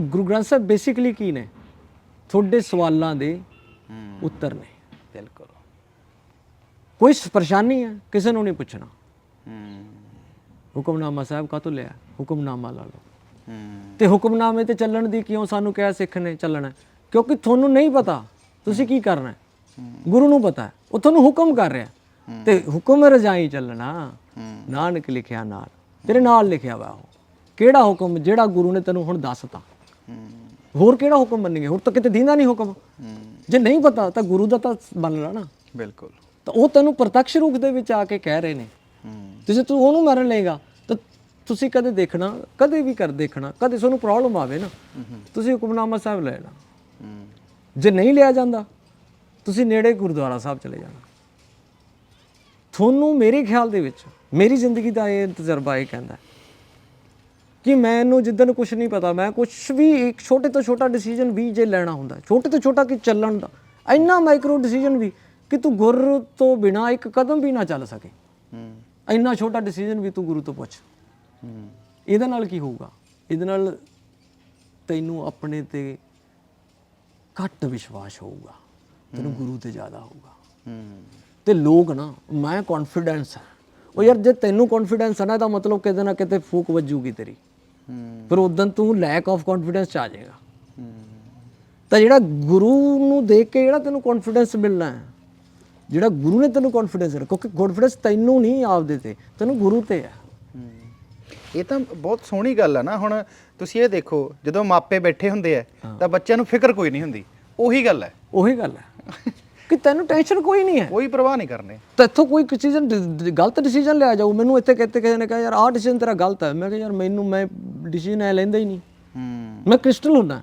Guru Granth Sahib basically ਕੀ ਨੇ? ਤੁਹਾਡੇ ਸਵਾਲਾਂ ਦੇ ਉੱਤਰ ਨੇ। ਬਿਲਕੁਲ। ਕੋਈ ਪਰੇਸ਼ਾਨੀ ਹੈ? ਕਿਸੇ ਨੂੰ ਨਹੀਂ ਪੁੱਛਣਾ। ਹੁਕਮਨਾਮਾ ਸਾਹਿਬ ਕਾਹਤੋਂ ਲਿਆ? ਹੁਕਮਨਾਮਾ ਲਾ ਲਓ। ਤੇ ਹੁਕਮਨਾਮੇ ਤੇ ਚੱਲਣ ਦੀ ਕਿਉਂ ਸਾਨੂੰ ਕਿਹਾ ਸਿੱਖ ਨੇ ਚੱਲਣਾ? ਕਿਉਂਕਿ ਤੁਹਾਨੂੰ ਨਹੀਂ ਪਤਾ। ਤੁਸੀਂ ਕੀ ਕਰਨਾ? ਹੈ। ਗੁਰੂ ਨੂੰ ਪਤਾ। ਉਹ ਤੁਹਾਨੂੰ ਹੁਕਮ ਕਰ ਰਿਹਾ। ਤੇ ਹੁਕਮ ਰਜਾਈ ਚੱਲਣਾ। ਨਾਨਕ ਲਿਖਿਆ ਨਾਲ। ਤੇਰੇ ਨਾਲ ਲਿਖਿਆ ਵਾ ਉਹ। ਕਿਹੜਾ ਹੁਕਮ? ਜਿਹੜਾ ਗੁਰੂ ਨੇ ਤੈਨੂੰ ਹੁਣ ਦੱਸਤਾ। ਹੋਰ ਕਿਹੜਾ ਹੁਕਮ ਮੰਨਗੇ ਹੋਰ ਤਾਂ ਕਿਤੇ ਦੀਂਦਾ ਨਹੀਂ ਹੁਕਮ। ਜੇ ਨਹੀਂ ਪਤਾ ਤਾਂ ਗੁਰੂ ਦਾ ਤਾਂ ਮੰਨ ਲਾ ਨਾ। ਬਿਲਕੁਲ। ਤਾਂ ਉਹ ਤੈਨੂੰ ਪ੍ਰਤੱਖ ਰੂਪ ਦੇ ਵਿੱਚ ਆ ਕੇ ਕਹਿ ਰਹੇ ਨੇ। ਤੇ ਜੇ ਤੂੰ ਉਹਨੂੰ ਮਰਨ ਲਏਗਾ ਤਾਂ ਤੁਸੀਂ ਕਦੇ ਦੇਖਣਾ ਕਦੇ ਵੀ ਕਰ ਦੇਖਣਾ ਕਦੇ ਤੁਹਾਨੂੰ ਪ੍ਰੋਬਲਮ ਆਵੇ ਨਾ। ਤੁਸੀਂ ਹੁਕਮਨਾਮਾ ਸਾਹਿਬ ਲੈ ਲੈਣਾ ਜੇ ਨਹੀਂ ਲਿਆ ਜਾਂਦਾ ਤੁਸੀਂ ਨੇੜੇ ਗੁਰਦੁਆਰਾ ਸਾਹਿਬ ਚਲੇ ਜਾਣਾ। ਤੁਹਾਨੂੰ ਮੇਰੇ ਖਿਆਲ ਦੇ ਵਿੱਚ ਮੇਰੀ ਜ਼ਿੰਦਗੀ ਦਾ ਇਹ ਤਜਰਬਾ ਇਹ ਕਹਿੰਦਾ ਕਿ ਮੈਨੂੰ ਜਿੱਦਨ ਕੁਝ ਨਹੀਂ ਪਤਾ ਮੈਂ ਕੁਝ ਵੀ ਇੱਕ ਛੋਟੇ ਤੋਂ ਛੋਟਾ ਡਿਸੀਜਨ ਵੀ ਜੇ ਲੈਣਾ ਹੁੰਦਾ ਛੋਟੇ ਤੋਂ ਛੋਟਾ ਕਿ ਚੱਲਣ ਦਾ? ਇੰਨਾ ਮਾਈਕਰੋ ਡਿਸੀਜਨ ਵੀ ਕਿ ਤੂੰ ਗੁਰ ਤੋਂ ਬਿਨਾ ਇੱਕ ਕਦਮ ਵੀ ਨਾ ਚੱਲ ਸਕੇ। ਹੂੰ। ਇੰਨਾ ਛੋਟਾ ਡਿਸੀਜਨ ਵੀ ਤੂੰ ਗੁਰੂ ਤੋਂ ਪੁੱਛ। ਹੂੰ। ਇਹਦੇ ਨਾਲ ਕੀ ਹੋਊਗਾ? ਇਹਦੇ ਨਾਲ ਤੈਨੂੰ ਆਪਣੇ ਤੇ ਘੱਟ ਵਿਸ਼ਵਾਸ ਹੋਊਗਾ। ਤੈਨੂੰ ਗੁਰੂ ਤੇ ਜ਼ਿਆਦਾ ਹੋਊਗਾ। ਹੂੰ। ਤੇ ਲੋਕ ਨਾ ਮੈਂ ਕੌਨਫੀਡੈਂਸ ਹੈ। ਉਹ ਯਾਰ ਜੇ ਤੈਨੂੰ ਕੌਨਫੀਡੈਂਸ ਹੈ ਨਾ ਤਾਂ ਮਤਲਬ ਕਿਤੇ ਨਾ ਕਿਤੇ ਫੂਕ ਵੱਜੂਗੀ ਤੇਰੀ। ਫਿਰ ਉਦੋਂ ਤੂੰ ਲੈਕ ਆਫ ਕੌਨਫੀਡੈਂਸ ਚ ਆ ਜਾਏਗਾ। ਤਾਂ ਜਿਹੜਾ ਗੁਰੂ ਨੂੰ ਦੇਖ ਕੇ ਜਿਹੜਾ ਤੈਨੂੰ ਕੌਨਫੀਡੈਂਸ ਮਿਲਣਾ ਹੈ ਜਿਹੜਾ ਗੁਰੂ ਨੇ ਤੈਨੂੰ ਕੌਨਫੀਡੈਂਸ ਰੱਖੋ ਕਿਉਂਕਿ ਕੌਨਫੀਡੈਂਸ ਤੈਨੂੰ ਨਹੀਂ ਆਪਦੇ ਤੇ ਤੈਨੂੰ ਗੁਰੂ ਤੇ ਹੈ। ਇਹ ਤਾਂ ਬਹੁਤ ਸੋਹਣੀ ਗੱਲ ਆ ਨਾ ਹੁਣ ਤੁਸੀਂ ਇਹ ਦੇਖੋ ਜਦੋਂ ਮਾਪੇ ਬੈਠੇ ਹੁੰਦੇ ਆ ਤਾਂ ਬੱਚਿਆਂ ਨੂੰ ਫਿਕਰ ਕੋਈ ਨਹੀਂ ਹੁੰਦੀ ਉਹੀ ਗੱਲ ਹੈ ਉਹੀ ਗੱਲ ਹੈ ਕਿ ਤੈਨੂੰ ਟੈਨਸ਼ਨ ਕੋਈ ਨਹੀਂ ਹੈ। ਕੋਈ ਪਰਵਾਹ ਨਹੀਂ ਕਰਨੇ। ਤੈਥੋਂ ਕੋਈ ਡਿਸੀਜਨ ਗਲਤ ਡਿਸੀਜਨ ਲਿਆ ਜਾਊ। ਮੈਨੂੰ ਇੱਥੇ ਕਿਤੇ ਕਿਸੇ ਨੇ ਕਿਹਾ ਯਾਰ ਆਹ ਡਿਸੀਜਨ ਤੇਰਾ ਗਲਤ ਹੈ ਮੈਂ ਕਿਹਾ ਯਾਰ ਮੈਨੂੰ ਮੈਂ ਡਿਸੀਜਨ ਐ ਲੈਂਦਾ ਹੀ ਨਹੀਂ। ਹੂੰ। ਮੈਂ ਕ੍ਰਿਸਟਲ ਹੁੰਦਾ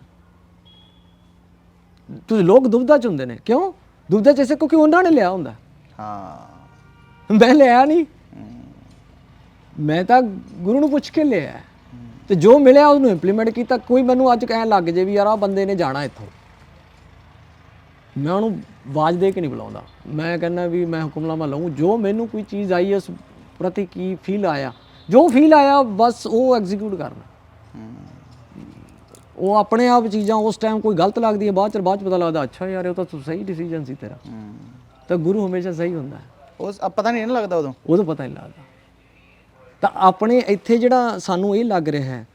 ਤੁਸੀਂ ਲੋਕ ਦੁਬਦਾ ਚ ਹੁੰਦੇ ਨੇ। ਕਿਉਂ? ਦੁਬਦਾ ਚ ਕਿਉਂਕਿ ਉਹਨਾਂ ਨੇ ਲਿਆ ਹੁੰਦਾ। ਹਾਂ। ਮੈਂ ਲਿਆ ਨਹੀਂ। ਮੈਂ ਤਾਂ ਗੁਰੂ ਨੂੰ ਪੁੱਛ ਕੇ ਲਿਆ। ਤੇ ਜੋ ਮਿਲਿਆ ਉਹਨੂੰ ਇੰਪਲੀਮੈਂਟ ਕੀਤਾ। ਕੋਈ ਮੈਨੂੰ ਅੱਜ ਕਹਿਣ ਲੱਗ ਜੇ ਵੀ ਯਾਰ ਆ ਬੰਦੇ ਨੇ ਜਾਣਾ ਇੱਥੋਂ। ਮੈਂ ਉਹਨੂੰ ਆਵਾਜ਼ ਦੇ ਕੇ ਨਹੀਂ ਬੁਲਾਉਂਦਾ। ਮੈਂ ਕਹਿੰਦਾ ਵੀ ਮੈਂ ਹੁਕਮਨਾਮਾ ਲਵਾਂ ਜੋ ਮੈਨੂੰ ਕੋਈ ਚੀਜ਼ ਆਈ ਉਸ ਪ੍ਰਤੀ ਕੀ ਫੀਲ ਆਇਆ? ਜੋ ਫੀਲ ਆਇਆ ਬਸ ਉਹ ਐਗਜ਼ੀਕਿਊਟ ਕਰਨਾ। ਉਹ ਆਪਣੇ ਆਪ ਚੀਜ਼ਾਂ ਉਸ ਟਾਈਮ ਕੋਈ ਗਲਤ ਲੱਗਦੀ ਹੈ ਬਾਅਦ ਚ ਬਾਅਦ ਚ ਪਤਾ ਲੱਗਦਾ ਅੱਛਾ ਯਾਰ ਇਹ ਤਾਂ ਸਹੀ ਡਿਸੀਜਨ ਸੀ ਤੇਰਾ। ਤਾਂ ਗੁਰੂ ਹਮੇਸ਼ਾ ਸਹੀ ਹੁੰਦਾ ਹੈ। ਉਸ ਆ ਪਤਾ ਨਹੀਂ ਨਾ ਲੱਗਦਾ ਉਦੋਂ? ਉਦੋਂ ਪਤਾ ਨਹੀਂ ਲੱਗਦਾ। ਤਾਂ ਆਪਣੇ ਇੱਥੇ ਜਿਹੜਾ ਸਾਨੂੰ ਇਹ ਲੱਗ ਰਿਹਾ ਹੈ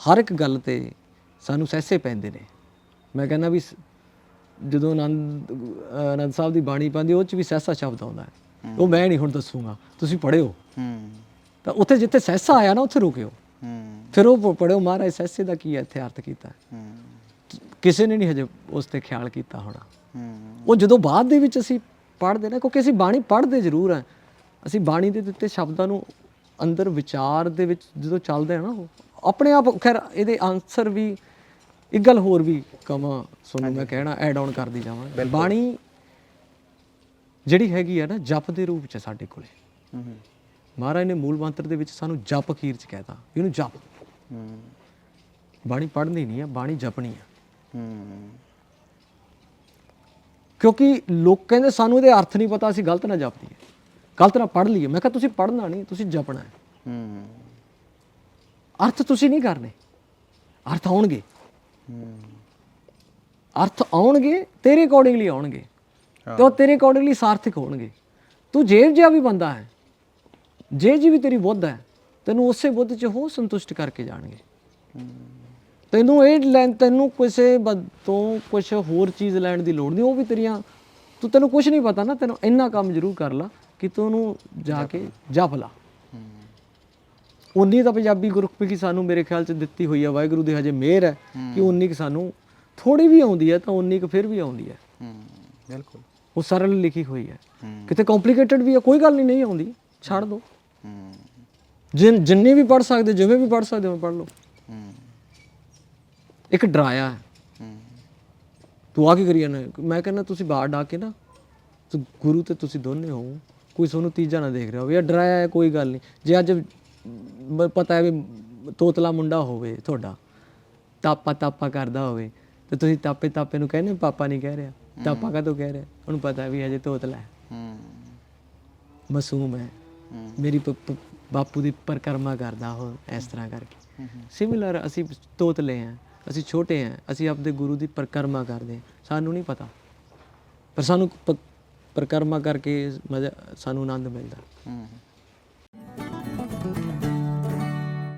ਹਰ ਇੱਕ ਗੱਲ ਤੇ ਸਾਨੂੰ ਸਹਿਸੇ ਪੈਂਦੇ ਨੇ। ਮੈਂ ਕਹਿੰਦਾ ਵੀ ਜਦੋਂ ਆਨੰਦ ਅਹ ਆਨੰਦ ਸਾਹਿਬ ਦੀ ਬਾਣੀ ਪਾਉਂਦੀ ਉਹ ਚ ਵੀ ਸਹਿਸਾ ਸ਼ਬਦ ਆਉਂਦਾ ਹੈ। ਉਹ ਮੈਂ ਨਹੀਂ ਹੁਣ ਦੱਸੂਗਾ ਤੁਸੀਂ ਪੜ੍ਹਿਓ ਹੂੰ। ਤਾਂ ਉੱਥੇ ਜਿੱਥੇ ਸਹਿਸਾ ਆਇਆ ਨਾ ਉੱਥੇ ਰੁਕਿਓ। ਹੂੰ। ਫਿਰ ਉਹ ਪੜਿਓ ਮਹਾਰਾਜ ਸਹਿਸੇ ਦਾ ਕੀ ਇੱਥੇ ਅਰਥ ਕੀਤਾ। ਕਿਸੇ ਨੇ ਨਹੀਂ ਹਜੇ ਉਸ ਤੇ ਖਿਆਲ ਕੀਤਾ ਹੋਣਾ। ਉਹ ਜਦੋਂ ਬਾਅਦ ਦੇ ਵਿੱਚ ਅਸੀਂ ਪੜ੍ਹਦੇ ਨਾ ਕਿਉਂਕਿ ਅਸੀਂ ਬਾਣੀ ਪੜ੍ਹਦੇ ਜ਼ਰੂਰ ਹਾਂ। ਅਸੀਂ ਬਾਣੀ ਦੇ ਦਿੱਤੇ ਸ਼ਬਦਾਂ ਨੂੰ ਅੰਦਰ ਵਿਚਾਰ ਦੇ ਵਿੱਚ ਜਦੋਂ ਚੱਲਦੇ ਆ ਨਾ ਉਹ ਆਪਣੇ ਆਪ ਖੈਰ ਇਹਦੇ ਆਨਸਰ ਵੀ ਇੱਕ ਗੱਲ ਹੋਰ ਵੀ ਕਮਾ ਤੁਹਾਨੂੰ ਮੈਂ ਕਹਿਣਾ ਐਡ ਆਨ ਕਰਦੀ ਜਾਵਾਂ। ਬਾਣੀ ਜਿਹੜੀ ਹੈਗੀ ਆ ਨਾ ਜਪ ਦੇ ਰੂਪ ਚ ਸਾਡੇ ਕੋਲੇ। ਮਹਾਰਾਜ ਨੇ ਮੂਲ ਮੰਤਰ ਦੇ ਵਿੱਚ ਸਾਨੂੰ ਜਪ ਅਖੀਰ ਚ ਕਹਿਤਾ ਇਹਨੂੰ ਜਪ। ਹੂੰ। ਬਾਣੀ ਪੜ੍ਹਨੀ ਨਹੀਂ ਆ ਬਾਣੀ ਜਪਣੀ ਆ। ਹੂੰ। ਕਿਉਂਕਿ ਲੋਕ ਕਹਿੰਦੇ ਸਾਨੂੰ ਇਹਦੇ ਅਰਥ ਨਹੀਂ ਪਤਾ ਅਸੀਂ ਗਲਤ ਨਾ ਜਪ ਲਈਏ ਗਲਤ ਨਾ ਪੜ੍ਹ ਲਈਏ। ਮੈਂ ਕਿਹਾ ਤੁਸੀਂ ਪੜ੍ਹਨਾ ਨਹੀਂ ਤੁਸੀਂ ਜਪਣਾ ਹੈ। ਹੂੰ। ਅਰਥ ਤੁਸੀਂ ਨਹੀਂ ਕਰਨੇ। ਅਰਥ ਆਉਣਗੇ। ਹੂੰ। ਅਰਥ ਆਉਣਗੇ ਤੇਰੇ ਅਕੋਰਡਿੰਗਲੀ ਆਉਣਗੇ। ਤੇ ਉਹ ਤੇਰੇ ਅਕੋਰਡਿੰਗਲੀ ਸਾਰਥਕ ਹੋਣਗੇ। ਤੂੰ ਜੇਬ ਜਿਹਾ ਵੀ ਬੰਦਾ ਹੈ। ਜੇ ਜੀ ਵੀ ਤੇਰੀ ਬੁੱਧ ਹੈ। ਤੈਨੂੰ ਉਸੇ ਬੁੱਧ 'ਚ ਹੋ ਸੰਤੁਸ਼ਟ ਕਰਕੇ ਜਾਣਗੇ। ਤੈਨੂੰ ਇਹ ਲੈਣ ਤੈਨੂੰ ਕਿਸੇ ਤੋਂ ਕੁਝ ਹੋਰ ਚੀਜ਼ ਲੈਣ ਦੀ ਲੋੜ ਨਹੀਂ ਉਹ ਵੀ ਤੇਰੀਆਂ ਤੂੰ ਤੈਨੂੰ ਕੁਝ ਨਹੀਂ ਪਤਾ ਨਾ ਤੈਨੂੰ ਇੰਨਾ ਕੰਮ ਜ਼ਰੂਰ ਕਰ ਲਾ ਕਿ ਤੂੰ ਉਹਨੂੰ ਜਾ ਕੇ ਜਪ ਲਾ। ਉਨੀ ਤਾਂ ਪੰਜਾਬੀ ਗੁਰਮੁਖੀ ਸਾਨੂੰ ਮੇਰੇ ਖਿਆਲ 'ਚ ਦਿੱਤੀ ਹੋਈ ਹੈ ਵਾਹਿਗੁਰੂ ਦੀ ਹਜੇ ਮਿਹਰ ਹੈ ਕਿ ਉਨੀ ਕੁ ਸਾਨੂੰ ਥੋੜੀ ਵੀ ਆਉਂਦੀ ਹੈ ਤਾਂ ਉਨੀ ਕੁ ਫਿਰ ਵੀ ਆਉਂਦੀ ਹੈ। ਬਿਲਕੁਲ। ਉਹ ਸਰਲ ਲਿਖੀ ਹੋਈ ਹੈ। ਕਿਤੇ ਕੰਪਲਿਕੇਟਡ ਵੀ ਹੈ ਕੋਈ ਗੱਲ ਨਹੀਂ ਨਹੀਂ ਆਉਂਦੀ। ਛੱਡ ਦੋ। ਜਿਨ ਜਿੰਨੇ ਵੀ ਪੜ ਸਕਦੇ ਜਿਵੇਂ ਵੀ ਪੜ ਸਕਦੇ ਹੋ ਪੜ ਲਓ। ਹੂੰ। ਇੱਕ ਡਰਾਇਆ ਹੈ। ਤੂੰ ਆ ਕੀ ਕਰੀ ਜਾਂਦਾ? ਮੈਂ ਕਹਿੰਦਾ ਤੁਸੀਂ ਬਾਹਰ ਡਾ ਕੇ ਨਾ ਤੂੰ ਗੁਰੂ ਤੇ ਤੁਸੀਂ ਦੋਨੇ ਹੋ ਕੋਈ ਤੁਹਾਨੂੰ ਤੀਜਾ ਨਾ ਦੇਖ ਰਿਹਾ ਹੋਵੇ। ਇਹ ਡਰਾਇਆ ਹੈ ਕੋਈ ਗੱਲ ਨਹੀਂ। ਜੇ ਅੱਜ ਪਤਾ ਹੈ ਵੀ ਤੋਤਲਾ ਮੁੰਡਾ ਹੋਵੇ ਤੁਹਾਡਾ ਤਾਪਾ ਤਾਪਾ ਕਰਦਾ ਹੋਵੇ ਤੇ ਤੁਸੀਂ ਤਾਪੇ ਤਾਪੇ ਨੂੰ ਕਹਿੰਦੇ ਪਾਪਾ ਨਹੀਂ ਕਹਿ ਰਿਹਾ। ਤਾਪਾ ਕਦੋਂ ਕਹਿ ਰਿਹਾ? ਉਹਨੂੰ ਪਤਾ ਵੀ ਹਜੇ ਤੋਤਲਾ ਹੈ। ਹੂੰ। ਮਾਸੂਮ ਹੈ। ਮੇਰੀ ਬਾਪੂ ਦੀ ਪਰਕਰਮਾ ਕਰਦਾ ਉਹ ਇਸ ਤਰ੍ਹਾਂ ਕਰਕੇ। ਸਿਮਿਲਰ ਅਸੀਂ ਤੋਤਲੇ ਆ ਅਸੀਂ ਛੋਟੇ ਹਾਂ ਅਸੀਂ ਆਪਦੇ ਗੁਰੂ ਦੀ ਪਰਿਕਰਮਾ ਕਰਦੇ ਹਾਂ ਸਾਨੂੰ ਨਹੀਂ ਪਤਾ। ਪਰ ਸਾਨੂੰ ਪਰਿਕਰਮਾ ਕਰਕੇ ਸਾਨੂੰ ਆਨੰਦ ਮਿਲਦਾ। ਹੂੰ।